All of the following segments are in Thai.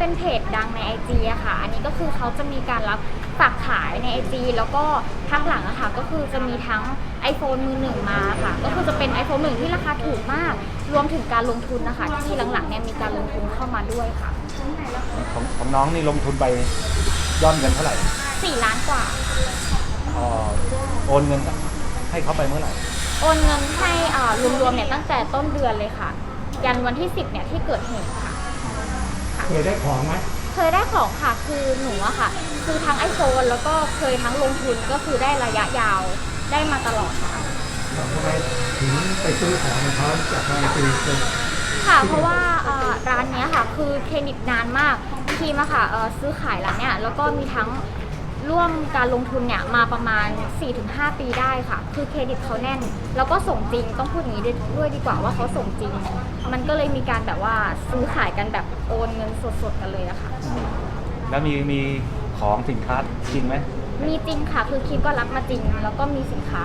ว่าเป็นเพจดังใน IG อะค่ะ อันนี้ก็คือเขาจะมีการรับฝากขายใน IG แล้วก็พักหลังอะค่ะ ก็คือจะมีทั้ง iPhone มือหนึ่งมาค่ะ ก็คือจะเป็น iPhone หนึ่งที่ราคาถูกมาก รวมถึงการลงทุนนะคะ ที่หลังๆเนี่ยมีการลงทุนเข้ามาด้วยค่ะ ของของน้องนี่ลงทุนไปยอดเงินเท่าไหร่4 ล้านกว่า เอ่อโอนเงินให้เขาไปเมื่อไหร่โอนเงินให้อ่ารวมๆเนี่ยตั้งแต่ต้นเดือนเลยค่ะ ยันวันที่ 10เนี่ยที่เกิดเหตุค่ะ เคยได้ของไหมเคยได้ของค่ะคือหนูอะค่ะ คือทั้งไอโฟนแล้วก็เคยทั้งลงทุนก็คือได้ระยะยาวได้มาตลอดค่ะทำไมถึงไปซื้อของของเขาจากในตีเป็นค่ะ เพราะว่าเอ่อร้านเนี้ยค่ะ คือเครดิตนานมากทีมอะค่ะเอ่อซื้อขายร้านเนี้ยแล้วก็มีทั้ง ร่วมการลงทุนเนี่ยมาประมาณ 4-5 ปีได้ค่ะ คือเครดิตเขาแน่น แล้วก็ส่งจริงต้องพูดอย่างนี้ด้วยด้วยดีกว่าว่าเขาส่งจริง มันก็เลยมีการแบบว่าซื้อขายกันแบบโอนเงินสดๆกันเลยอะค่ะ แล้วมีมีของสินค้าจริงไหมมีจริงค่ะคือคิมก็รับมาจริง แล้วก็มีสินค้า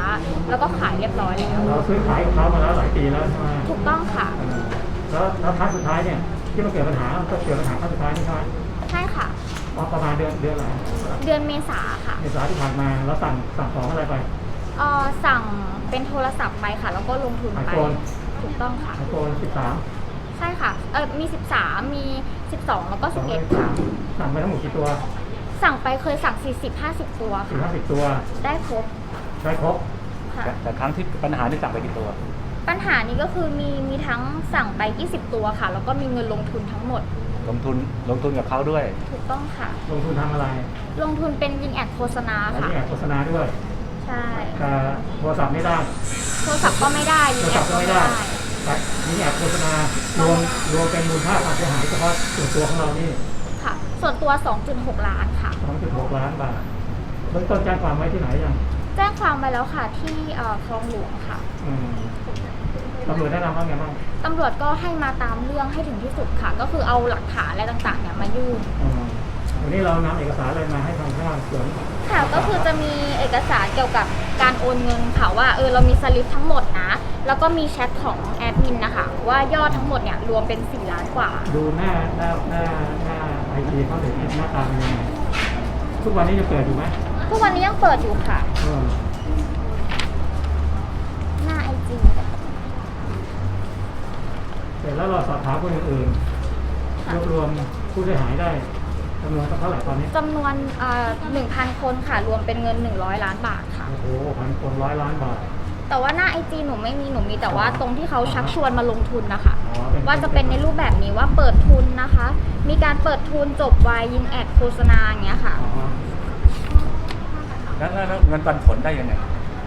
แล้วก็ขายเรียบร้อยแล้วเราซื้อขายกับเขามาแล้วหลายปีแล้วใช่ไหมถูกต้องค่ะ แล้วแล้วครั้งสุดท้ายเนี่ยที่มันเกิดปัญหาก็เกิดปัญหาครั้งสุดท้ายนี่ใช่ไหมใช่ค่ะ ประมาณเดือนเดือนอะไรเดือนเมษาค่ะเมษาที่ผ่านมาแล้วสั่งสั่งของอะไรไป เอ่อสั่งเป็นโทรศัพท์ไปค่ะ แล้วก็ลงทุนไป iPhone ถูกต้องค่ะ ไอโฟน13ใช่ค่ะ เออมี 13 มี 12 แล้วก็ สอง11ค่ะสั่งไปทั้งหมดกี่ตัวสั่งไปเคยสั่ง 40 50 ตัวสี่ค่ะ ห้าสิบตัวได้ครบได้ครบค่ะ แต่แต่ครั้งที่ปัญหาที่สั่งไปกี่ตัว ปัญหานี้ก็คือมีมีทั้งสั่งไป 20 ตัวค่ะ แล้วก็มีเงินลงทุนทั้งหมด ลงทุนลงทุนกับเขาด้วย ถูกต้องค่ะ ลงทุนทำอะไรลงทุนเป็นยิงแอดโฆษณาอันค่ะ นี้แอบโฆษณาด้วยใช่แต่โทรศัพท์ไม่ได้ โทรศัพท์ก็ไม่ได้โทยิงรแอศัพดท์ก็ก็ไม่ไม่ได้ได้ แต่นี่แอบโฆษณารวมรวมเป็นมูลค่าความเสียหายเฉพาะส่วนตัวของเรานี่ค่ะ ส่วนตัว 2.6 ล้านค่ะ 2.6ล้านบาทเบื้องต้นแจ้งความไว้ที่ไหนยังแจ้งความไปแล้วค่ะที่เอ่อคลองหลวงค่ะ อืม ตำรวจแนะนำว่าไงบ้างตำรวจก็ให้มาตามเรื่องให้ถึงที่สุดค่ะ ก็คือเอาหลักฐานอะไรต่างๆเนี่ยมายื่นอืมวันนี้เรานำเอกสารอะไรมาให้ทางพนักงานสอบสวนค่ะก็คือจะมีเอกสารเกี่ยวกับการโอนเงินค่ะว่าเออเรามีสลิปทั้งหมดนะ แล้วก็มีแชทของแอดมินนะคะ ว่ายอดทั้งหมดเนี่ยรวมเป็น4ล้านกว่า ดูหน้าหน้าหน้าหน้าไอทีเขาถึงหน้าตาเป็นยังไงทุกวันนี้จะเปิดอยู่ไหมทุกวันนี้ยังเปิดอยู่ค่ะเออหน้าไอจีเสร็จแล้วเราสอบถามคนอื่นๆรวบรวมผู้เสียหายได้จำนวนเท่าไหร่ตอนนี้จำนวนเอ่อ1,000คนค่ะ รวมเป็นเงิน 100 ล้านบาทค่ะ โอ้โหพันคนร้อยล้านบาท แต่ว่าหน้าไอจีหนูไม่มีหนูมีแต่ว่าตรงที่เขาชักชวนมาลงทุนนะคะอ๋อเป็นว่าจะเป็นในรูปแบบนี้ว่าเปิดทุนนะคะ มีการเปิดทุนจบไวยิงแอดโฆษณาอย่างเงี้ยค่ะอ๋อแล้วแล้วแล้วเงินปันผลได้ยังไง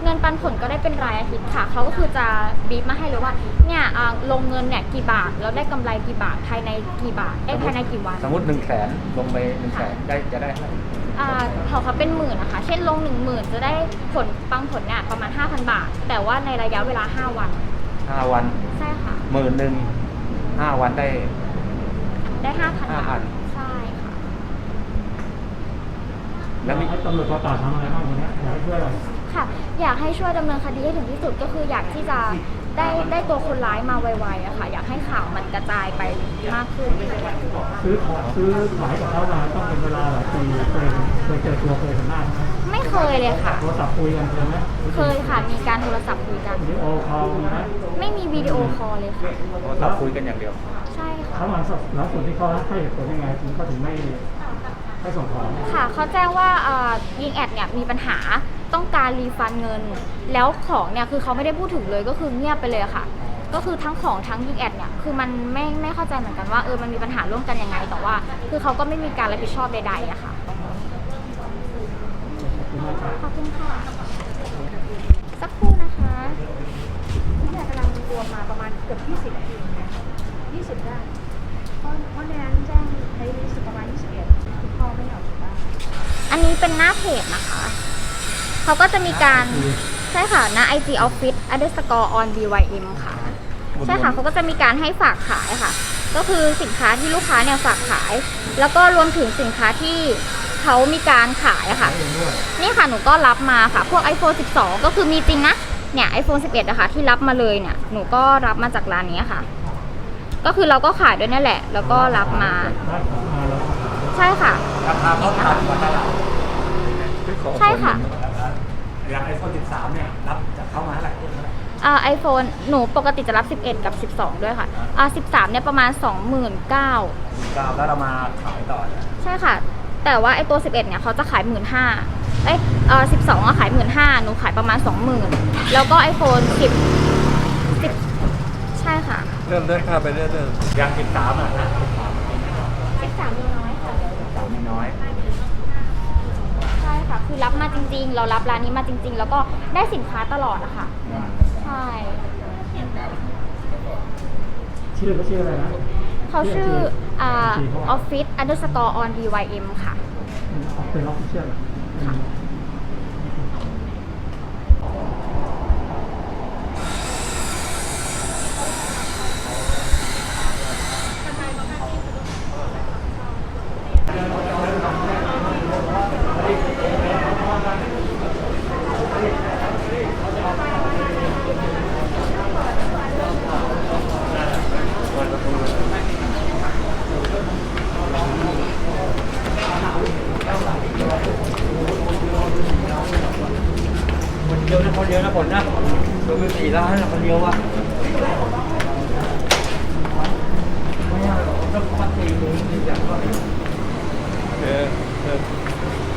เงินปันผลก็ได้เป็นรายอาทิตย์ค่ะ เขาก็คือจะบีบมาให้เลยว่า เนี่ยอ่าลงเงินเนี่ยกี่บาท แล้วได้กำไรกี่บาท ภายในกี่บาทได้ภายในกี่วัน สมมติหนึ่งแสนลงไปหนึ่งแสนได้จะได้เท่าไหร่อ่าเขาเขาเป็นหมื่นนะคะ เช่นลงหนึ่งหมื่นจะได้ผลปังผลเนี่ยประมาณ 5,000 บาท แต่ว่าในระยะเวลา 5 วัน ห้าวันใช่ค่ะ หมื่นหนึ่งห้าวันได้ ได้ 5,000 บาท 5,000 ใช่ค่ะ แล้วมี ให้ตำรวจกองปราบทำอะไรบ้างวันนี้อยากให้ช่วยอะไร ค่ะ อยากให้ช่วยดำเนินคดีให้ถึงที่สุดก็คืออยากที่จะได้ได้ตัวคนร้ายมาไวๆอะค่ะ อยากให้ข่าวมันกระจายไปมากขึ้น ซื้อของซื้อขายกับเขามาต้องเป็นเวลาหลายปีเคยเคยเจอตัวเคยเห็นหน้าไหมไม่เคยเลยค่ะ โทรศัพท์คุยกันเคยไหมเคยค่ะ มีการโทรศัพท์คุยกัน วิดีโอคอลมีไหมไม่มีวิดีโอคอลเลยค่ะ โทรศัพท์คุยกันอย่างเดียว ใช่ค่ะ เขามาสอบแล้วส่วนที่เขาให้เหตุผลยังไงถึงเขาถึงไม่ ให้ส่งของค่ะเขาแจ้งว่าเอ่อยิงแอดเนี่ยมีปัญหาต้องการรีฟันเงิน แล้วของเนี่ยคือเขาไม่ได้พูดถึงเลยก็คือเงียบไปเลยค่ะ ก็คือทั้งของทั้งยิงแอดเนี่ยคือมันไม่ไม่เข้าใจเหมือนกันว่าเออมันมีปัญหาร่วมกันยังไง แต่ว่า คือเขาก็ไม่มีการรับผิดชอบใดๆอะค่ะขอบคุณค่ะสักครู่นะคะที่กำลังรวมมาประมาณเกือบ20นาทีนะ20ได้ นี้เป็นหน้าเพจนะคะ เขาก็จะมีการใช่ค่ะหน้า IG Office underscore on BYM ค่ะ ใช่ค่ะเขาก็จะมีการให้ฝากขายค่ะ ก็คือสินค้าที่ลูกค้าเนี่ยฝากขาย แล้วก็รวมถึงสินค้าที่เขามีการขายค่ะ นี่ค่ะหนูก็รับมาค่ะ พวก iPhone 12 ก็คือมีจริงนะ เนี่ย iPhone 11นะคะที่รับมาเลยเนี่ย หนูก็รับมาจากร้านนี้ค่ะ ก็คือเราก็ขายด้วยนั่นแหละ แล้วก็รับมา ใช่ค่ะ ราคาเท่ากันวันละใช่ค่ะ อย่างไอโฟน13 เนี่ย รับจากเข้ามาเท่าไหร่อ่าไอโฟนหนูปกติจะรับ 11 กับ 12 ด้วยค่ะอ่า13 เนี่ยประมาณ 29,000 กาวแล้วเรามาขายต่อเนี่ยใช่ค่ะ แต่ว่าไอตัว 11 เนี่ยเขาจะขาย 15,000ไอยเอ่อ12อะขาย 15,000หนูขายประมาณ 20,000 แล้วก็ iPhone 10 10 ใช่ค่ะ เริ่มเลื่อนค่าไปเรื่อยอย่าง13อะนะ13มีน้อยค่ะ13มีน้อยใช่ ค่ะ คือรับมาจริง ๆ เรารับร้านนี้มาจริง ๆ แล้วก็ได้สินค้าตลอดอะค่ะ ใช่ ชื่อเขาชื่ออะไรนะเขาชื่ออ่าชื่อเขา office underscore on bym ค่ะออกเป็นออฟฟิเชียลค่ะ 对。